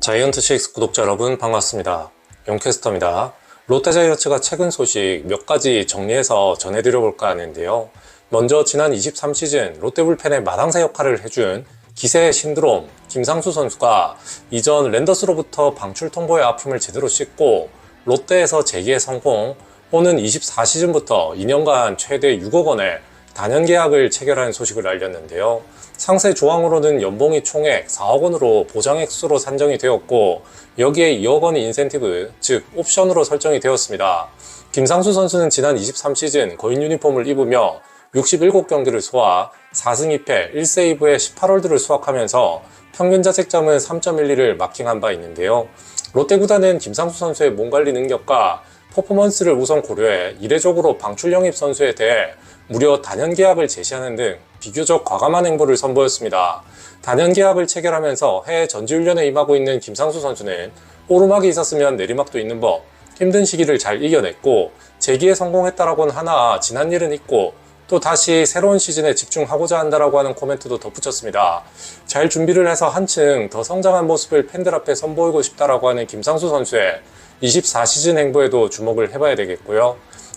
자이언트6 구독자 여러분 반갑습니다. 용캐스터입니다. 롯데자이언츠가 최근 소식 몇 가지 정리해서 전해드려 볼까 하는데요. 먼저 지난 23시즌 롯데불펜의 마당새 역할을 해준 기세 신드롬 김상수 선수가 이전 랜더스로부터 방출 통보의 아픔을 제대로 씻고 롯데에서 재기에 성공 오는 24시즌부터 2년간 최대 6억 원의 단연 계약을 체결하는 소식을 알렸는데요. 상세 조항으로는 연봉이 총액 4억 원으로 보장액수로 산정이 되었고 여기에 2억 원의 인센티브, 즉 옵션으로 설정이 되었습니다. 김상수 선수는 지난 23시즌 거인 유니폼을 입으며 67경기를 소화, 4승 2패, 1세이브에 18홀드를 수확하면서 평균 자책점은 3.12를 마킹한 바 있는데요. 롯데 구단은 김상수 선수의 몸 관리 능력과 퍼포먼스를 우선 고려해 이례적으로 방출 영입 선수에 대해 무려 단연 계약을 제시하는 등 비교적 과감한 행보를 선보였습니다. 단연 계약을 체결하면서 해외 전지훈련에 임하고 있는 김상수 선수는 오르막이 있었으면 내리막도 있는 법, 힘든 시기를 잘 이겨냈고 재기에 성공했다라고는 하나 지난 일은 있고 또 다시 새로운 시즌에 집중하고자 한다라고 하는 코멘트도 덧붙였습니다. 잘 준비를 해서 한층 더 성장한 모습을 팬들 앞에 선보이고 싶다라고 하는 김상수 선수의 24시즌 행보에도 주목을 해봐야 되겠고요.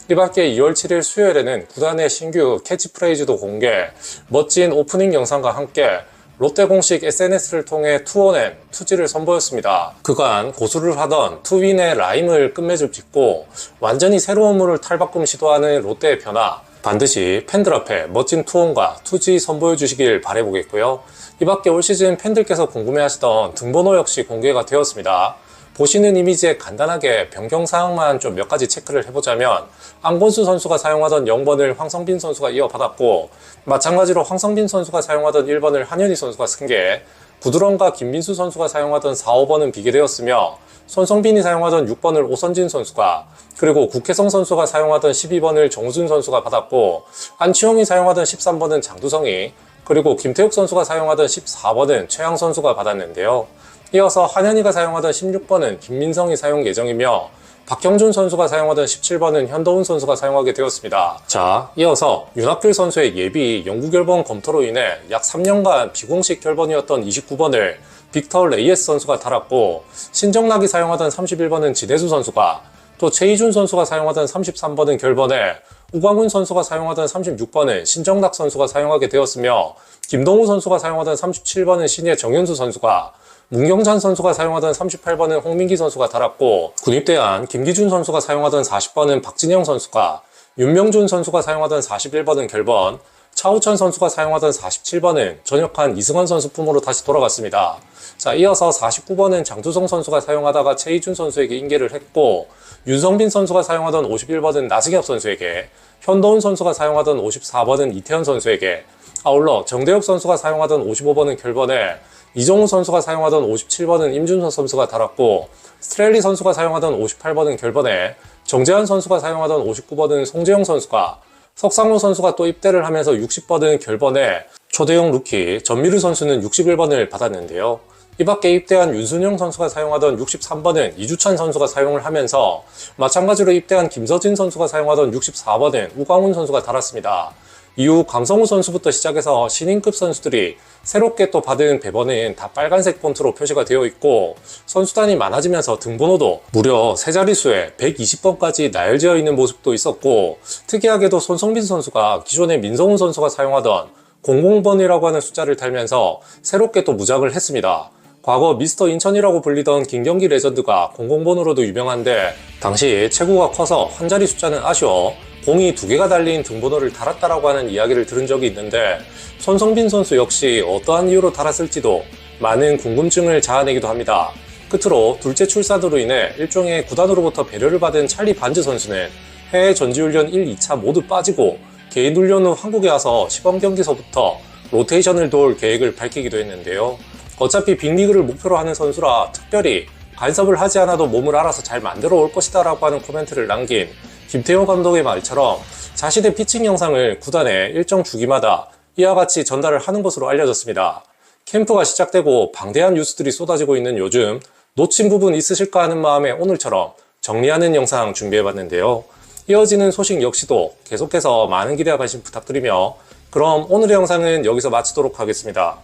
이 밖에 2월 7일 수요일에는 구단의 신규 캐치프레이즈도 공개, 멋진 오프닝 영상과 함께 롯데 공식 SNS를 통해 투어낸 투지를 선보였습니다. 그간 고수를 하던 투윈의 라임을 끝맺음 짓고 완전히 새로운 물을 탈바꿈 시도하는 롯데의 변화, 반드시 팬들 앞에 멋진 투혼과 투지 선보여 주시길 바라보겠고요. 이 밖에 올 시즌 팬들께서 궁금해하시던 등번호 역시 공개가 되었습니다. 보시는 이미지에 간단하게 변경 사항만 좀 몇 가지 체크를 해보자면 안건수 선수가 사용하던 0번을 황성빈 선수가 이어받았고 마찬가지로 황성빈 선수가 사용하던 1번을 한현희 선수가 승계 구드런과 김민수 선수가 사용하던 4, 5번은 비계되었으며 손성빈이 사용하던 6번을 오선진 선수가 그리고 국혜성 선수가 사용하던 12번을 정우준 선수가 받았고 안치홍이 사용하던 13번은 장두성이 그리고 김태욱 선수가 사용하던 14번은 최양 선수가 받았는데요. 이어서 한현희가 사용하던 16번은 김민성이 사용 예정이며 박형준 선수가 사용하던 17번은 현도훈 선수가 사용하게 되었습니다. 자, 이어서 윤학길 선수의 예비 영구 결번 검토로 인해 약 3년간 비공식 결번이었던 29번을 빅터 레이에스 선수가 달았고 신정락이 사용하던 31번은 지대수 선수가 또 최희준 선수가 사용하던 33번은 결번에 우광훈 선수가 사용하던 36번은 신정락 선수가 사용하게 되었으며 김동우 선수가 사용하던 37번은 신예 정현수 선수가 문경찬 선수가 사용하던 38번은 홍민기 선수가 달았고 군입대한 김기준 선수가 사용하던 40번은 박진영 선수가 윤명준 선수가 사용하던 41번은 결번 차우천 선수가 사용하던 47번은 전역한 이승환 선수 품으로 다시 돌아갔습니다. 자, 이어서 49번은 장두성 선수가 사용하다가 최희준 선수에게 인계를 했고 윤성빈 선수가 사용하던 51번은 나승엽 선수에게 현도훈 선수가 사용하던 54번은 이태현 선수에게 아울러 정대엽 선수가 사용하던 55번은 결번에 이정우 선수가 사용하던 57번은 임준선 선수가 달았고 스트렐리 선수가 사용하던 58번은 결번에 정재환 선수가 사용하던 59번은 송재영 선수가 석상호 선수가 또 입대를 하면서 60번은 결번에 초대형 루키 전미르 선수는 61번을 받았는데요. 이 밖에 입대한 윤순영 선수가 사용하던 63번은 이주찬 선수가 사용을 하면서 마찬가지로 입대한 김서진 선수가 사용하던 64번은 우광훈 선수가 달았습니다. 이후 강성우 선수부터 시작해서 신인급 선수들이 새롭게 또 받은 배번은 다 빨간색 폰트로 표시가 되어 있고 선수단이 많아지면서 등번호도 무려 세 자릿수에 120번까지 나열되어 있는 모습도 있었고 특이하게도 손성빈 선수가 기존에 민성훈 선수가 사용하던 00번이라고 하는 숫자를 달면서 새롭게 또 무작을 했습니다. 과거 미스터 인천이라고 불리던 김경기 레전드가 00번으로도 유명한데 당시 체구가 커서 한 자리 숫자는 아쉬워 공이 두 개가 달린 등번호를 달았다라고 하는 이야기를 들은 적이 있는데 손성빈 선수 역시 어떠한 이유로 달았을지도 많은 궁금증을 자아내기도 합니다. 끝으로 둘째 출산으로 인해 일종의 구단으로부터 배려를 받은 찰리 반즈 선수는 해외 전지훈련 1, 2차 모두 빠지고 개인 훈련 후 한국에 와서 시범 경기서부터 로테이션을 도울 계획을 밝히기도 했는데요. 어차피 빅리그를 목표로 하는 선수라 특별히 간섭을 하지 않아도 몸을 알아서 잘 만들어 올 것이다 라고 하는 코멘트를 남긴 김태호 감독의 말처럼 자신의 피칭 영상을 구단에 일정 주기마다 이와 같이 전달을 하는 것으로 알려졌습니다. 캠프가 시작되고 방대한 뉴스들이 쏟아지고 있는 요즘 놓친 부분 있으실까 하는 마음에 오늘처럼 정리하는 영상 준비해봤는데요. 이어지는 소식 역시도 계속해서 많은 기대와 관심 부탁드리며 그럼 오늘의 영상은 여기서 마치도록 하겠습니다.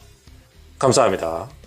감사합니다.